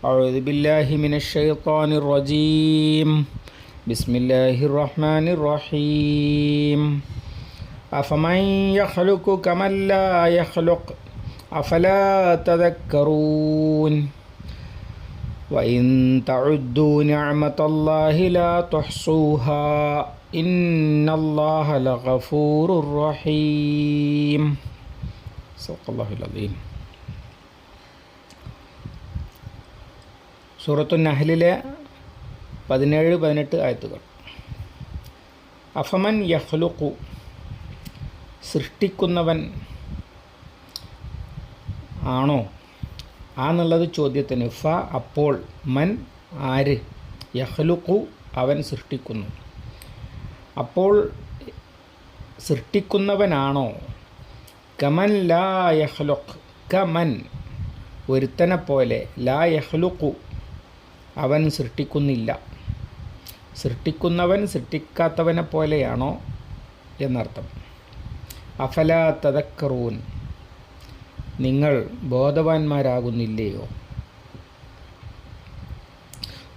أعوذ بالله من الشيطان الرجيم. بسم الله الرحمن الرحيم. أفمن يخلق كمن لا يخلق؟ أفلا تذكرون. وإن تعدوا نعمة الله لا تحصوها إن الله لغفور رحيم. صدق الله العظيم. സൂറത്തു നഹലിലെ പതിനേഴ് പതിനെട്ട് ആയത്തുകൾ. അഫമൻ യഹ്ലുഖു സൃഷ്ടിക്കുന്നവൻ ആണോ? ആന്നുള്ളത് ചോദ്യത്തിന്. ഫ അപ്പോൾ മൻ ആര്? യഹ്ലുഖു അവൻ സൃഷ്ടിക്കുന്നു. അപ്പോൾ സൃഷ്ടിക്കുന്നവനാണോ? കമൻ ലാ യഹ്ലുഖ് കമൻ ഒരുത്തനെ പോലെ ലാ യഹ്ലുഖു അവൻ സൃഷ്ടിക്കുന്നില്ല. സൃഷ്ടിക്കുന്നവൻ സൃഷ്ടിക്കാത്തവനെ പോലെയാണോ എന്നർത്ഥം. അഫല തദക്കറൂൻ. നിങ്ങൾ ബോധവാന്മാരാകുന്നില്ലയോ?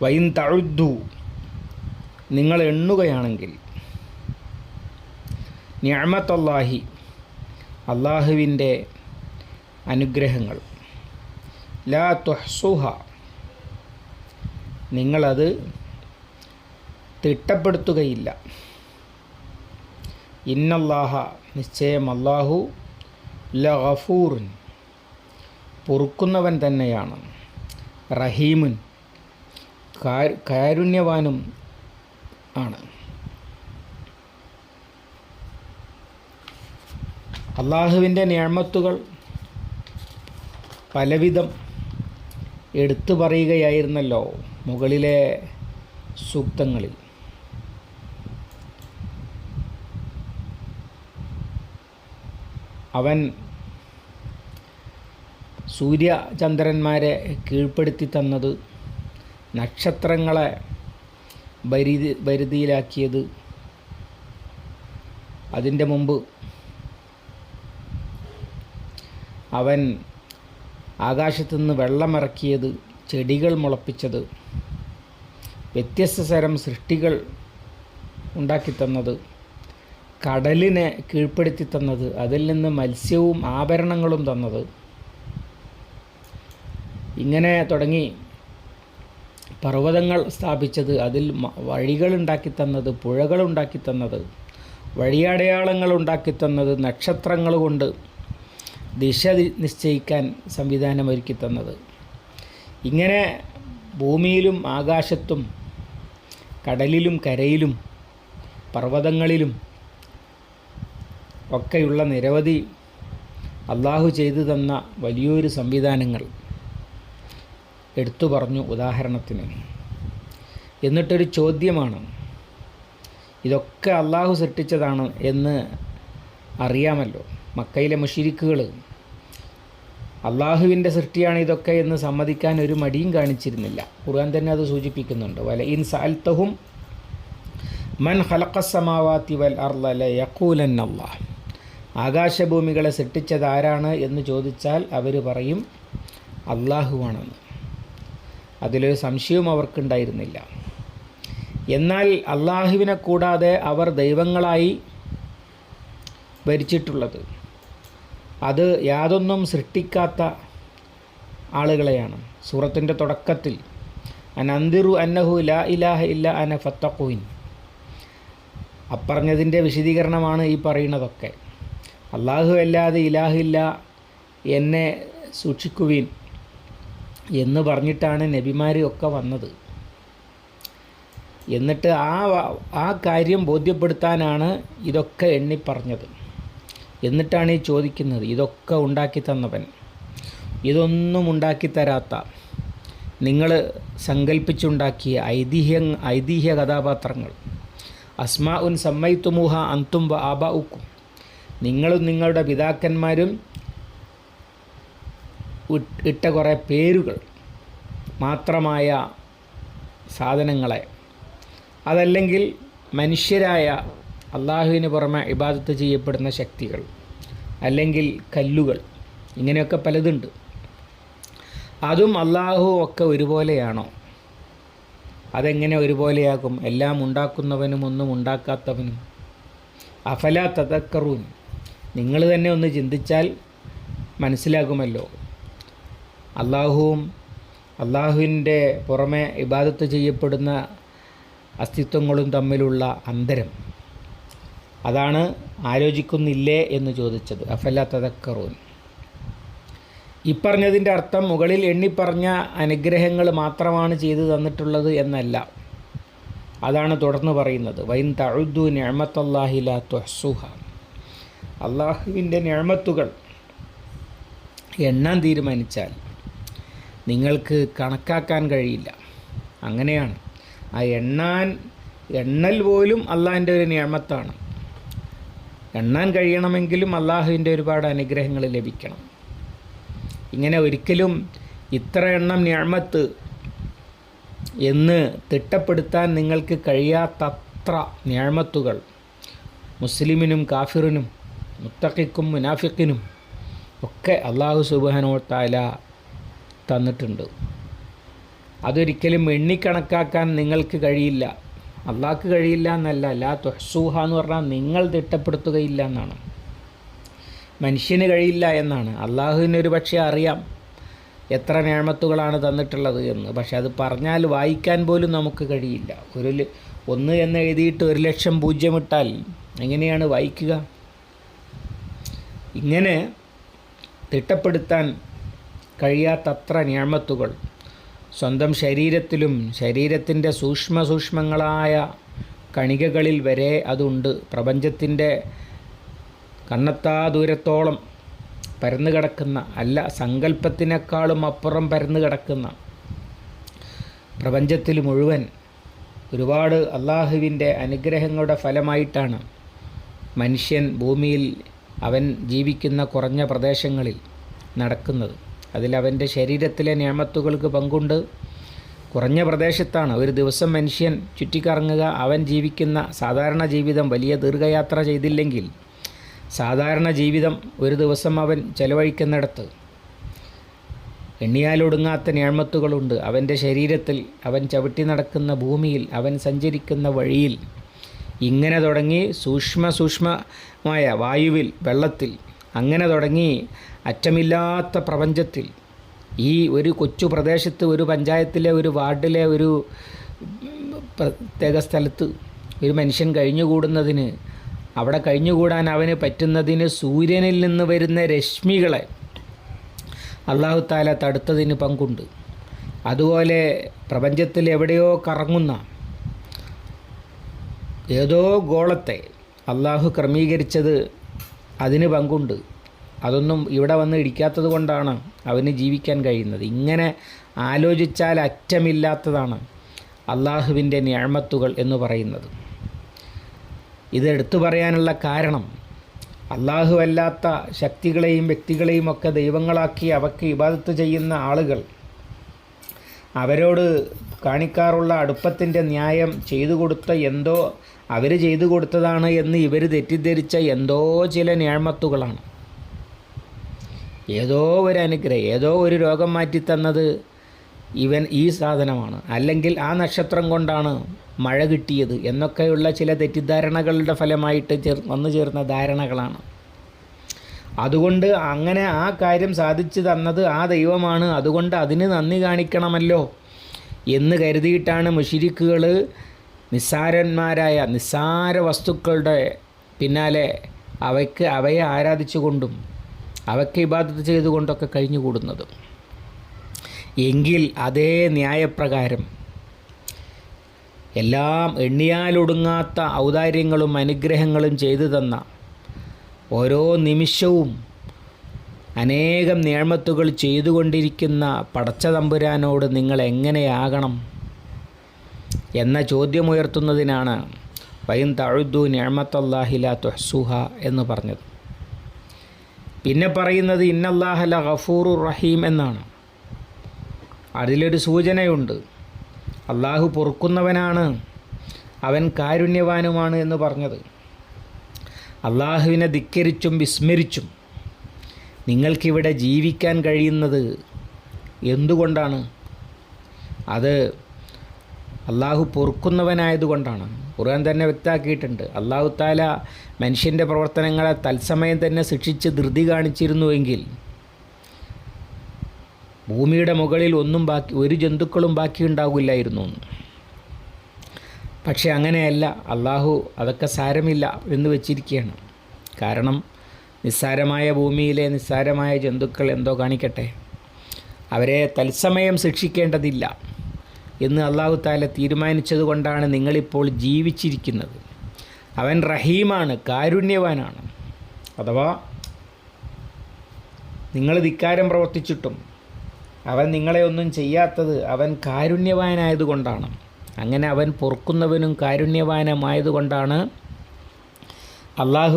വൈൻ തഴുദ്ദു. നിങ്ങൾ എണ്ണുകയാണെങ്കിൽ. ഞാമത്തല്ലാഹി അള്ളാഹുവിന്റെ അനുഗ്രഹങ്ങൾ. ലാ തുഹ്സുഹ. നിങ്ങളത് തിട്ടപ്പെടുത്തുകയില്ല. ഇന്നല്ലാഹ നിശ്ചയം അല്ലാഹു ലഗഫൂറുൻ പൊറുക്കുന്നവൻ തന്നെയാണ്. റഹീമുൻ കാരുണ്യവാനും ആണ്. അള്ളാഹുവിന്റെ ഞാമത്തുകൾ പലവിധം എടുത്തു പറയുകയായിരുന്നല്ലോ. മുകളിലെ സൂക്തങ്ങളിൽ. അവൻ സൂര്യചന്ദ്രന്മാരെ കീഴ്പ്പെടുത്തി തന്നത് നക്ഷത്രങ്ങളെ പരിധി പരിധിയിലാക്കിയത് അതിന്റെ മുമ്പ് അവൻ ആകാശത്തുനിന്ന് വെള്ളമിറക്കിയത് ചെടികൾ മുളപ്പിച്ചത്. വ്യത്യസ്ത തരം സൃഷ്ടികൾ ഉണ്ടാക്കിത്തന്നത് കടലിനെ കീഴ്പ്പെടുത്തി തന്നത് അതിൽ നിന്ന് മത്സ്യവും ആഭരണങ്ങളും തന്നത്. ഇങ്ങനെ തുടങ്ങി പർവതങ്ങൾ സ്ഥാപിച്ചത് അതിൽ വഴികൾ ഉണ്ടാക്കി തന്നത് പുഴകൾ ഉണ്ടാക്കി തന്നത് വഴിയടയാളങ്ങൾ ഉണ്ടാക്കി തന്നത് നക്ഷത്രങ്ങൾ കൊണ്ട് ദിശ നിശ്ചയിക്കാൻ സംവിധാനം ഒരുക്കി തന്നത്. ഇങ്ങനെ ഭൂമിയിലും ആകാശത്തും കടലിലും കരയിലും പർവതങ്ങളിലും ഒക്കെയുള്ള നിരവധി അള്ളാഹു ചെയ്തു തന്ന വലിയൊരു സംവിധാനങ്ങൾ എടുത്തു പറഞ്ഞു ഉദാഹരണത്തിന്. എന്നിട്ടൊരു ചോദ്യമാണ് ഇതൊക്കെ അള്ളാഹു സൃഷ്ടിച്ചതാണ് എന്ന് അറിയാമല്ലോ മക്കയിലെ മുഷിരിക്കുകൾ അള്ളാഹുവിന്റെ സൃഷ്ടിയാണ് ഇതൊക്കെ എന്ന് സമ്മതിക്കാൻ ഒരു മടിയും കാണിച്ചിരുന്നില്ല. ഖുർആൻ തന്നെ അത് സൂചിപ്പിക്കുന്നുണ്ട്. വല ഇൻ സാൽത്തഹും മൻ ഹലക്കസമാവാത്തി വൽ അർലല യക്കൂലൻ അള്ളാഹ് ആകാശഭൂമികളെ സൃഷ്ടിച്ചത് ആരാണ് എന്ന് ചോദിച്ചാൽ അവർ പറയും അള്ളാഹുവാണെന്ന്. അതിലൊരു സംശയവും അവർക്കുണ്ടായിരുന്നില്ല. എന്നാൽ അള്ളാഹുവിനെ കൂടാതെ അവർ ദൈവങ്ങളായി ഭരിച്ചിട്ടുള്ളത് അത് യാതൊന്നും സൃഷ്ടിക്കാത്ത ആളുകളെയാണ്. സൂറത്തിന്റെ തുടക്കത്തിൽ അനന്തിറു അന്നഹു ലാ ഇലാഹ ഇല്ല അന ഫത്തഖുവിൻ അപ്പറഞ്ഞതിന്റെ വിശദീകരണമാണ് ഈ പറയുന്നതൊക്കെ. അള്ളാഹു അല്ലാതെ ഇലാഹില്ല എന്നെ സൂക്ഷിക്കുവിൻ എന്ന് പറഞ്ഞിട്ടാണ് നബിമാർ ഒക്കെ വന്നത്. എന്നിട്ട് ആ ആ കാര്യം ബോധ്യപ്പെടുത്താനാണ് ഇതൊക്കെ എണ്ണി പറഞ്ഞത് എന്നിട്ടാണ് ഈ ചോദിക്കുന്നത്. ഇതൊക്കെ ഉണ്ടാക്കി തന്നവൻ. ഇതൊന്നും ഉണ്ടാക്കി തരാത്ത. നിങ്ങൾ സങ്കല്പിച്ചുണ്ടാക്കിയ ഐതിഹ്യ ഐതിഹ്യ കഥാപാത്രങ്ങൾ. അസ്മാ ഉൻ സമ്മൈത്തുമുഹ അന്തും ആബ ഉക്കും നിങ്ങളും നിങ്ങളുടെ പിതാക്കന്മാരും ഇട്ട കുറേ പേരുകൾ മാത്രമായ സാധനങ്ങളെ. അതല്ലെങ്കിൽ മനുഷ്യരായ അള്ളാഹുവിന് പുറമെ ഇബാദത്ത് ചെയ്യപ്പെടുന്ന ശക്തികൾ അല്ലെങ്കിൽ കല്ലുകൾ. ഇങ്ങനെയൊക്കെ പലതുണ്ട്. അതും അള്ളാഹുവും ഒക്കെ ഒരുപോലെയാണോ? അതെങ്ങനെ ഒരുപോലെയാകും? എല്ലാം ഉണ്ടാക്കുന്നവനും ഒന്നും ഉണ്ടാക്കാത്തവനും. അഫല തതക്കറൂൻ നിങ്ങൾ തന്നെ ഒന്ന് ചിന്തിച്ചാൽ മനസ്സിലാകുമല്ലോ. അള്ളാഹുവും അള്ളാഹുവിന്റെ പുറമെ ഇബാദത്ത് ചെയ്യപ്പെടുന്ന അസ്തിത്വങ്ങളും തമ്മിലുള്ള അന്തരം. അതാണ് ആലോചിക്കുന്നില്ലേ എന്ന് ചോദിച്ചത്. അഫല്ല തതക്കറൂൻ ഇപ്പറഞ്ഞതിന്റെ അർത്ഥം മുകളിൽ എണ്ണിപ്പറഞ്ഞ അനുഗ്രഹങ്ങൾ മാത്രമാണ് ചെയ്തു തന്നിട്ടുള്ളത് എന്നല്ല. അതാണ് തുടർന്ന് പറയുന്നത്. വൈൻ തഴുദു ഞാമത്തല്ലാഹില ത്വസുഹ അള്ളാഹുവിന്റെ ഞാമത്തുകൾ എണ്ണാൻ തീരുമാനിച്ചാൽ നിങ്ങൾക്ക് കണക്കാക്കാൻ കഴിയില്ല. അങ്ങനെയാണ്. ആ എണ്ണാൻ എണ്ണൽ പോലും അള്ളാഹിന്റെ ഒരു നിയമത്താണ് എണ്ണാൻ കഴിയണമെങ്കിലും അള്ളാഹുവിന്റെ ഒരുപാട് അനുഗ്രഹങ്ങൾ ലഭിക്കണം. ഇങ്ങനെ ഒരിക്കലും ഇത്ര എണ്ണം ഞാമത്ത് എന്ന് തിട്ടപ്പെടുത്താൻ നിങ്ങൾക്ക് കഴിയാത്തത്ര ഞാമത്തുകൾ മുസ്ലിമിനും കാഫിറിനും മുത്തഖിക്കും മുനാഫിക്കിനും ഒക്കെ അള്ളാഹു സുബാനോ താല തന്നിട്ടുണ്ട്. അതൊരിക്കലും എണ്ണിക്കണക്കാക്കാൻ നിങ്ങൾക്ക് കഴിയില്ല. അള്ളാഹ്ക്ക് കഴിയില്ല എന്നല്ല ലാ തൊഹസൂഹ എന്ന് പറഞ്ഞാൽ നിങ്ങൾ തിട്ടപ്പെടുത്തുകയില്ല എന്നാണ്. മനുഷ്യന് കഴിയില്ല എന്നാണ്. അള്ളാഹുവിന് ഒരു പക്ഷേ അറിയാം എത്ര നേമത്തുകളാണ് തന്നിട്ടുള്ളത് എന്ന്. പക്ഷെ അത് പറഞ്ഞാൽ വായിക്കാൻ പോലും നമുക്ക് കഴിയില്ല. ഒരു ഒന്ന് എന്ന് എഴുതിയിട്ട് ഒരു ലക്ഷം പൂജ്യം ഇട്ടാൽ എങ്ങനെയാണ് വായിക്കുക? ഇങ്ങനെ തിട്ടപ്പെടുത്താൻ കഴിയാത്തത്ര ഞാമത്തുകൾ സ്വന്തം ശരീരത്തിലും ശരീരത്തിന്റെ സൂക്ഷ്മ സൂക്ഷ്മങ്ങളായ കണികകളിൽ വരെ അതുണ്ട്. പ്രപഞ്ചത്തിന്റെ കണ്ണത്താ ദൂരത്തോളം പരന്നു കിടക്കുന്ന അല്ല സങ്കല്പത്തിനേക്കാളും അപ്പുറം പരന്നു കിടക്കുന്ന പ്രപഞ്ചത്തിൽ മുഴുവൻ ഒരുപാട് അള്ളാഹുവിന്റെ അനുഗ്രഹങ്ങളുടെ ഫലമായിട്ടാണ് മനുഷ്യൻ ഭൂമിയിൽ അവൻ ജീവിക്കുന്ന കുറഞ്ഞ പ്രദേശങ്ങളിൽ നടക്കുന്നത്. അതിൽ അവന്റെ ശരീരത്തിലെ നിയമത്തുകൾക്ക് പങ്കുണ്ട്. കുറഞ്ഞ പ്രദേശത്താണ് ഒരു ദിവസം മനുഷ്യൻ ചുറ്റിക്കറങ്ങുക. അവൻ ജീവിക്കുന്ന സാധാരണ ജീവിതം വലിയ ദീർഘയാത്ര ചെയ്തില്ലെങ്കിൽ സാധാരണ ജീവിതം ഒരു ദിവസം അവൻ ചെലവഴിക്കുന്നിടത്ത്. എണ്ണിയാലൊടുങ്ങാത്ത ഞാൺമത്തുകളുണ്ട് അവന്റെ ശരീരത്തിൽ അവൻ ചവിട്ടി നടക്കുന്ന ഭൂമിയിൽ അവൻ സഞ്ചരിക്കുന്ന വഴിയിൽ ഇങ്ങനെ തുടങ്ങി സൂക്ഷ്മ സൂക്ഷ്മമായ വായുവിൽ വെള്ളത്തിൽ അങ്ങനെ തുടങ്ങി അറ്റമില്ലാത്ത പ്രപഞ്ചത്തിൽ ഈ ഒരു കൊച്ചു പ്രദേശത്ത് ഒരു പഞ്ചായത്തിലെ ഒരു വാർഡിലെ ഒരു പ്രത്യേക സ്ഥലത്ത് ഒരു മനുഷ്യൻ കഴിഞ്ഞുകൂടുന്നതിന് അവിടെ കഴിഞ്ഞുകൂടാൻ അവന് പറ്റുന്നതിന് സൂര്യനിൽ നിന്ന് വരുന്ന രശ്മികളെ അള്ളാഹു താല തടുത്തതിന് പങ്കുണ്ട്. അതുപോലെ പ്രപഞ്ചത്തിൽ എവിടെയോ കറങ്ങുന്ന ഏതോ ഗോളത്തെ അള്ളാഹു ക്രമീകരിച്ചത് അതിന് പങ്കുണ്ട്. അതൊന്നും ഇവിടെ വന്ന് ഇടിക്കാത്തത് കൊണ്ടാണ് അവന് ജീവിക്കാൻ കഴിയുന്നത്. ഇങ്ങനെ ആലോചിച്ചാൽ അറ്റമില്ലാത്തതാണ് അള്ളാഹുവിന്റെ ഞാഴ്മത്തുകൾ എന്ന് പറയുന്നത്. ഇത് എടുത്തു പറയാനുള്ള കാരണം അല്ലാത്ത ശക്തികളെയും വ്യക്തികളെയും ഒക്കെ ദൈവങ്ങളാക്കി അവയ്ക്ക് ഇബാദത്ത് ചെയ്യുന്ന ആളുകൾ അവരോട് കാണിക്കാറുള്ള അടുപ്പത്തിന്റെ ന്യായം ചെയ്തു കൊടുത്ത എന്തോ അവർ ചെയ്തു കൊടുത്തതാണ് എന്ന് ഇവർ തെറ്റിദ്ധരിച്ച എന്തോ ചില ഞാഴ്മത്തുകളാണ് ഏതോ ഒരു അനുഗ്രഹം ഏതോ ഒരു രോഗം മാറ്റി തന്നത് ഇവൻ ഈ സാധനമാണ്. അല്ലെങ്കിൽ ആ നക്ഷത്രം കൊണ്ടാണ് മഴ കിട്ടിയത് എന്നൊക്കെയുള്ള ചില തെറ്റിദ്ധാരണകളുടെ ഫലമായിട്ട് ചേർ വന്നു ചേർന്ന ധാരണകളാണ്. അതുകൊണ്ട് അങ്ങനെ ആ കാര്യം സാധിച്ചു തന്നത് ആ ദൈവമാണ്. അതുകൊണ്ട് അതിന് നന്ദി കാണിക്കണമല്ലോ എന്ന് കരുതിയിട്ടാണ് മുഷിരിക്കുകൾ നിസ്സാരന്മാരായ നിസ്സാര വസ്തുക്കളുടെ പിന്നാലെ അവയ്ക്ക് അവയെ ആരാധിച്ചുകൊണ്ടും അവയ്ക്ക് ഇബാദത്ത് ചെയ്തുകൊണ്ടൊക്കെ കഴിഞ്ഞുകൂടുന്നത്. എങ്കിൽ അതേ ന്യായപ്രകാരം എല്ലാം എണ്ണിയാലൊടുങ്ങാത്ത ഔദാര്യങ്ങളും അനുഗ്രഹങ്ങളും ചെയ്തു തന്ന ഓരോ നിമിഷവും അനേകം നിയമത്തുകൾ ചെയ്തുകൊണ്ടിരിക്കുന്ന പടച്ച തമ്പുരാനോട് നിങ്ങൾ എങ്ങനെയാകണം എന്ന ചോദ്യമുയർത്തുന്നതിനാണ് വൈൻ തഴുദ്ദു നിയമത്തല്ലാഹില തുഹ്സുഹ എന്ന് പറഞ്ഞത്. പിന്നെ പറയുന്നത് ഇന്നല്ലാഹല ഗഫൂറു റഹീം എന്നാണ്. അതിലൊരു സൂചനയുണ്ട്. അള്ളാഹു പൊറുക്കുന്നവനാണ്. അവൻ കാരുണ്യവാനുമാണ് എന്ന് പറഞ്ഞത്. അള്ളാഹുവിനെ ധിക്കരിച്ചും വിസ്മരിച്ചും നിങ്ങൾക്കിവിടെ ജീവിക്കാൻ കഴിയുന്നത് എന്തുകൊണ്ടാണ്? അത് അള്ളാഹു പൊറുക്കുന്നവനായതുകൊണ്ടാണ്. ഖുർആൻ തന്നെ വ്യക്തമാക്കിയിട്ടുണ്ട് അള്ളാഹു താല മനുഷ്യന്റെ പ്രവർത്തനങ്ങളെ തത്സമയം തന്നെ ശിക്ഷിച്ച് ധൃതി കാണിച്ചിരുന്നുവെങ്കിൽ ഭൂമിയുടെ മുകളിൽ ഒന്നും ബാക്കി ഒരു ജന്തുക്കളും ബാക്കി ഉണ്ടാകില്ലായിരുന്നു പക്ഷെ അങ്ങനെയല്ല. അള്ളാഹു അതൊക്കെ സാരമില്ല എന്ന് വെച്ചിരിക്കുകയാണ്. കാരണം നിസ്സാരമായ ഭൂമിയിലെ നിസ്സാരമായ ജന്തുക്കൾ എന്തോ കാണിക്കട്ടെ? അവരെ തത്സമയം ശിക്ഷിക്കേണ്ടതില്ല. എന്ന് അള്ളാഹു താല തീരുമാനിച്ചതുകൊണ്ടാണ് നിങ്ങളിപ്പോൾ ജീവിച്ചിരിക്കുന്നത്. അവൻ റഹീമാണ് കാരുണ്യവാനാണ്. അഥവാ നിങ്ങൾ ധിക്കാരം പ്രവർത്തിച്ചിട്ടും അവൻ നിങ്ങളെ ഒന്നും ചെയ്യാത്തത് അവൻ കാരുണ്യവാനായതുകൊണ്ടാണ് അങ്ങനെ അവൻ പൊറുക്കുന്നവനും കാരുണ്യവാനുമായതുകൊണ്ടാണ്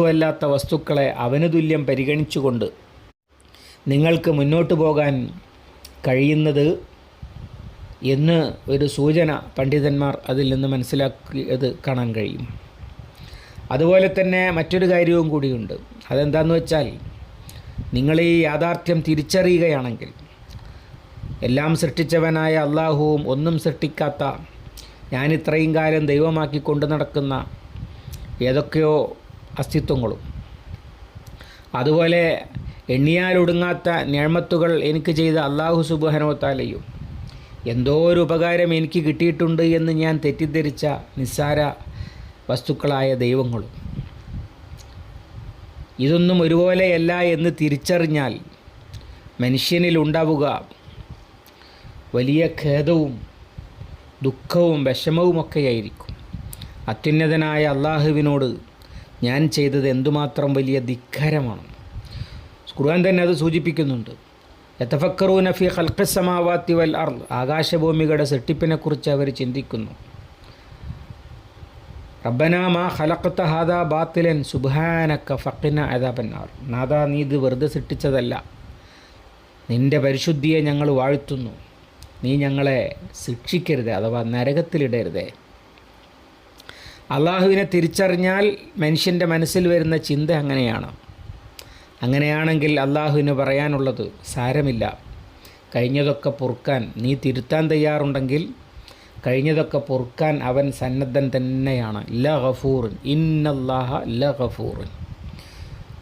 അല്ലാത്ത വസ്തുക്കളെ അവന് തുല്യം പരിഗണിച്ചുകൊണ്ട് നിങ്ങൾക്ക് മുന്നോട്ട് പോകാൻ കഴിയുന്നത് എന്ന് ഒരു സൂചന പണ്ഡിതന്മാർ അതിൽ നിന്ന് മനസ്സിലാക്കിയത് കാണാൻ കഴിയും. അതുപോലെ തന്നെ മറ്റൊരു കാര്യവും കൂടിയുണ്ട്. അതെന്താണെന്ന് വെച്ചാൽ നിങ്ങൾ ഈ യാഥാർത്ഥ്യം തിരിച്ചറിയുകയാണെങ്കിൽ എല്ലാം സൃഷ്ടിച്ചവനായ അള്ളാഹുവും ഒന്നും സൃഷ്ടിക്കാത്ത ഞാൻ ഇത്രയും കാലം ദൈവമാക്കി കൊണ്ടു നടക്കുന്ന ഏതൊക്കെയോ അസ്തിത്വങ്ങളും അതുപോലെ എണ്ണിയാലൊടുങ്ങാത്ത ഞാമത്തുകൾ എനിക്ക് ചെയ്ത അള്ളാഹു സുബാനോത്താലയും എന്തോ ഒരു ഉപകാരം എനിക്ക് കിട്ടിയിട്ടുണ്ട് എന്ന് ഞാൻ തെറ്റിദ്ധരിച്ച നിസ്സാര വസ്തുക്കളായ ദൈവങ്ങളും ഇതൊന്നും ഒരുപോലെയല്ല എന്ന് തിരിച്ചറിഞ്ഞാൽ മനുഷ്യനിൽ ഉണ്ടാവുക വലിയ ഖേദവും ദുഃഖവും വിഷമവുമൊക്കെയായിരിക്കും. അത്യുന്നതനായ അള്ളാഹുവിനോട് ഞാൻ ചെയ്തത് എന്തുമാത്രം വലിയ ധിക്കാരമാണ് ഖുർആൻ തന്നെ അത് സൂചിപ്പിക്കുന്നുണ്ട്. യഥഫക്കറൂന ഫി ഖൽഖസമാവാത്തി വൽ അർ ആകാശഭൂമികളുടെ സെട്ടിപ്പിനെക്കുറിച്ച് അവർ ചിന്തിക്കുന്നു. റബ്ബന മാ ഖലഖത്ത ഹാദ ബാത്തിലൻ സുബാനക്ക ഫക്കിന അദാബന്നാർ. നാദാ നീ ഇത് വെറുതെ സൃഷ്ടിച്ചതല്ല. നിന്റെ പരിശുദ്ധിയെ ഞങ്ങൾ വാഴ്ത്തുന്നു. നീ ഞങ്ങളെ ശിക്ഷിക്കരുത് അഥവാ നരകത്തിലിടരുതേ. അള്ളാഹുവിനെ തിരിച്ചറിഞ്ഞാൽ മനുഷ്യന്റെ മനസ്സിൽ വരുന്ന ചിന്ത അങ്ങനെയാണ്. അങ്ങനെയാണെങ്കിൽ അള്ളാഹുവിന് പറയാനുള്ളത് സാരമില്ല. കഴിഞ്ഞതൊക്കെ പൊറുക്കാൻ നീ തിരുത്താൻ തയ്യാറുണ്ടെങ്കിൽ കഴിഞ്ഞതൊക്കെ പൊറുക്കാൻ അവൻ സന്നദ്ധൻ തന്നെയാണ്. ല ഗഫൂറിൻ ഇന്നല്ലാഹ ല ഗഫൂറിൻ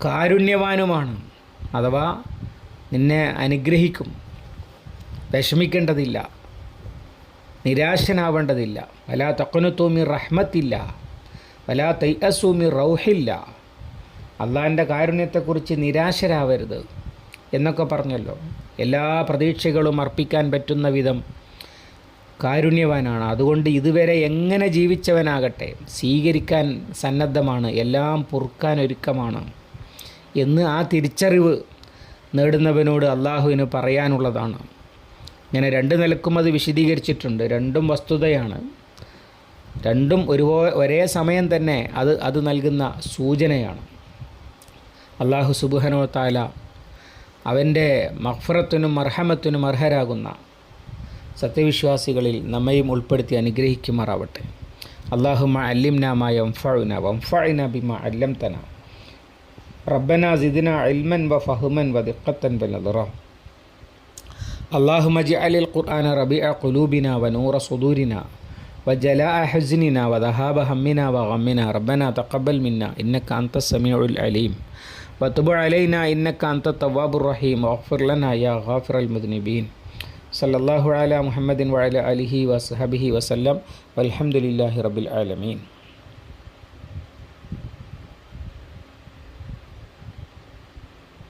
കാരുണ്യവാനുമാണ്. അഥവാ നിന്നെ അനുഗ്രഹിക്കും. വിഷമിക്കേണ്ടതില്ല. നിരാശനാവേണ്ടതില്ല. വലാ തക്കനുത്തൂമി റഹ്മത്തില്ല. വലാ തൈഅസൂമി റൗഹില്ല. അള്ളാഹിന്റെ കാരുണ്യത്തെക്കുറിച്ച് നിരാശരാവരുത് എന്നൊക്കെ പറഞ്ഞല്ലോ. എല്ലാ പ്രതീക്ഷകളും അർപ്പിക്കാൻ പറ്റുന്ന വിധം കാരുണ്യവാനാണ്. അതുകൊണ്ട് ഇതുവരെ എങ്ങനെ ജീവിച്ചവനാകട്ടെ സ്വീകരിക്കാൻ സന്നദ്ധമാണ് എല്ലാം പൊറുക്കാൻ ഒരുക്കമാണ് എന്ന് ആ തിരിച്ചറിവ് നേടുന്നവനോട് അള്ളാഹുവിന് പറയാനുള്ളതാണ്. ഇങ്ങനെ രണ്ട് നിലക്കും അത് വിശദീകരിച്ചിട്ടുണ്ട്. രണ്ടും വസ്തുതയാണ്. രണ്ടും ഒരുപോ ഒരേ സമയം തന്നെ അത് അത് നൽകുന്ന സൂചനയാണ്. അള്ളാഹു സുബുഹനോ താല അവൻ്റെ മഹ്ഫറത്തിനും മർഹമത്തിനും അർഹരാകുന്ന സത്യവിശ്വാസികളിൽ നമ്മയും ഉൾപ്പെടുത്തി അനുഗ്രഹിക്കുമാറാവട്ടെ അള്ളാഹുമ അല്ലിംനാമായ വംഫഴുന വംഫഴിന ബിമ അല്ലംതന റബ്ബന സിദിന ഇൽമൻ വ ഫഹുമൻ വ ദിഖത്തൻ ബലറ اللهم اجعل القرآن ربيع قلوبنا ونور صدورنا وجلاء حزننا وذهاب همنا وغمنا ربنا تقبل منا إنك أنت السميع العليم വത്തുബ് അലൈന ഇന്നക്കാന്ത തവാബുർ റഹീം ഓഫർലന യാ ഹാഫിർ അൽ മുദ്നബീൻ സല്ലല്ലാഹു അല മുഹമ്മദിൻ വഅല അലിഹി വസ്ഹബിഹി വസല്ലം വൽഹംദുലില്ലാഹി റബ്ബിൽ ആലമീൻ